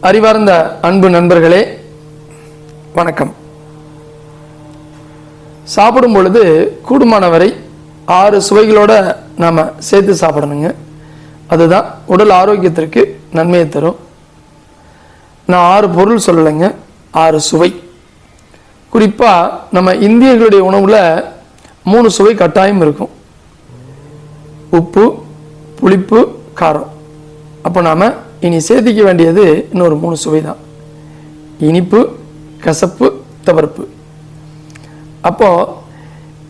அறிவார்ந்த அன்பு நண்பர்களே வணக்கம். சாப்பிடும் பொழுது கூடுமானவரை ஆறு சுவைகளோட நாம் சேர்த்து சாப்பிடணுங்க. அதுதான் உடல் ஆரோக்கியத்திற்கு நன்மையை தரும். நான் ஆறு பொருள் சொல்லலைங்க ஆறு சுவை. குறிப்பாக நம்ம இந்தியர்களுடைய உணவில் மூணு சுவை கட்டாயம் இருக்கும். உப்பு புளிப்பு காரம். அப்போ நாம் இனி சேர்த்திக்க வேண்டியது இன்னொரு மூணு சுவை தான் இனிப்பு கசப்பு தவறுப்பு. அப்போது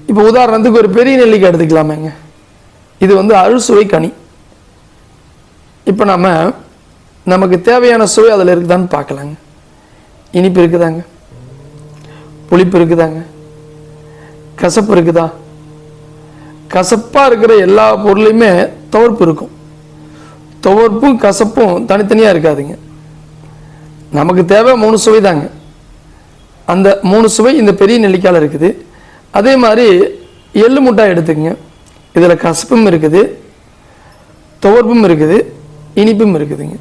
இப்போ உதாரணத்துக்கு ஒரு பெரிய நெல்லிக்காய் எடுத்துக்கலாமேங்க. இது வந்து அறுசுவை கனி. இப்போ நம்ம நமக்கு தேவையான சுவை அதில் இருக்குதான்னு பார்க்கலாங்க. இனிப்பு இருக்குதாங்க? புளிப்பு இருக்குதாங்க? கசப்பு இருக்குதா? கசப்பாக இருக்கிற எல்லா பொருளையுமே துவர்ப்பு இருக்கும். துவர்ப்பும் கசப்பும் தனித்தனியாக இருக்காதுங்க. நமக்கு தேவை மூணு சுவை தாங்க. அந்த மூணு சுவை இந்த பெரிய நெல்லிக்காயில் இருக்குது. அதே மாதிரி எள்ளு முட்டாய் எடுத்துக்கங்க. இதில் கசப்பும் இருக்குது துவர்ப்பும் இருக்குது இனிப்பும் இருக்குதுங்க.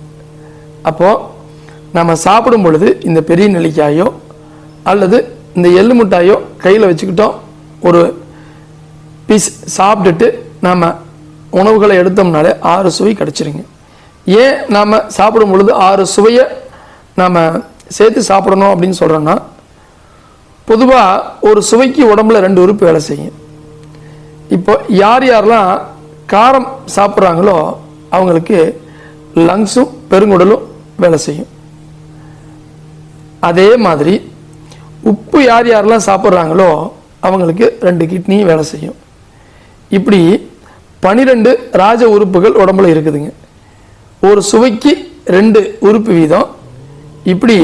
அப்போது நம்ம சாப்பிடும் பொழுது இந்த பெரிய நெல்லிக்காயோ அல்லது இந்த எள்ளு முட்டாயோ கையில் வச்சுக்கிட்டோம். ஒரு பீஸ் சாப்பிட்டுட்டு நாம் உணவுகளை எடுத்தோம்னாலே ஆறு சுவை கிடச்சிருங்க. ஏன் நாம் சாப்பிடும் பொழுது ஆறு சுவையை நாம் சேர்த்து சாப்பிடணும் அப்படின்னு சொல்கிறோன்னா பொதுவாக ஒரு சுவைக்கு உடம்புல ரெண்டு உறுப்பு வேலை செய்யும். இப்போ யார் யாரெல்லாம் காரம் சாப்பிட்றாங்களோ அவங்களுக்கு லங்ஸும் பெருங்குடலும் வேலை செய்யும். அதே மாதிரி உப்பு யார் யாரெல்லாம் சாப்பிட்றாங்களோ அவங்களுக்கு ரெண்டு கிட்னியும் வேலை செய்யும். இப்படி பனிரெண்டு ராஜ உறுப்புகள் உடம்புல இருக்குதுங்க. ஒரு சுவைக்கு ரெண்டு உறுப்பு வீதம். இப்படி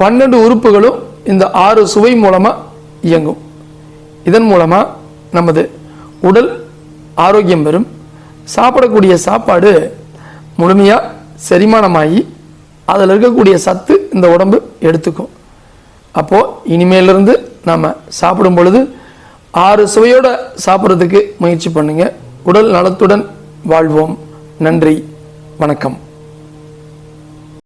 பன்னெண்டு உறுப்புகளும் இந்த ஆறு சுவை மூலமாக இயங்கும். இதன் மூலமாக நமது உடல் ஆரோக்கியம் பெறும். சாப்பிடக்கூடிய சாப்பாடு முழுமையாக செரிமானமாகி அதில் இருக்கக்கூடிய சத்து இந்த உடம்பு எடுத்துக்கும். அப்போது இனிமேலிருந்து நாம் சாப்பிடும் பொழுது ஆறு சுவையோடு சாப்பிட்றதுக்கு முயற்சி பண்ணுங்கள் உடல் நலத்துடன் வாழ்வோம். நன்றி. வணக்கம்.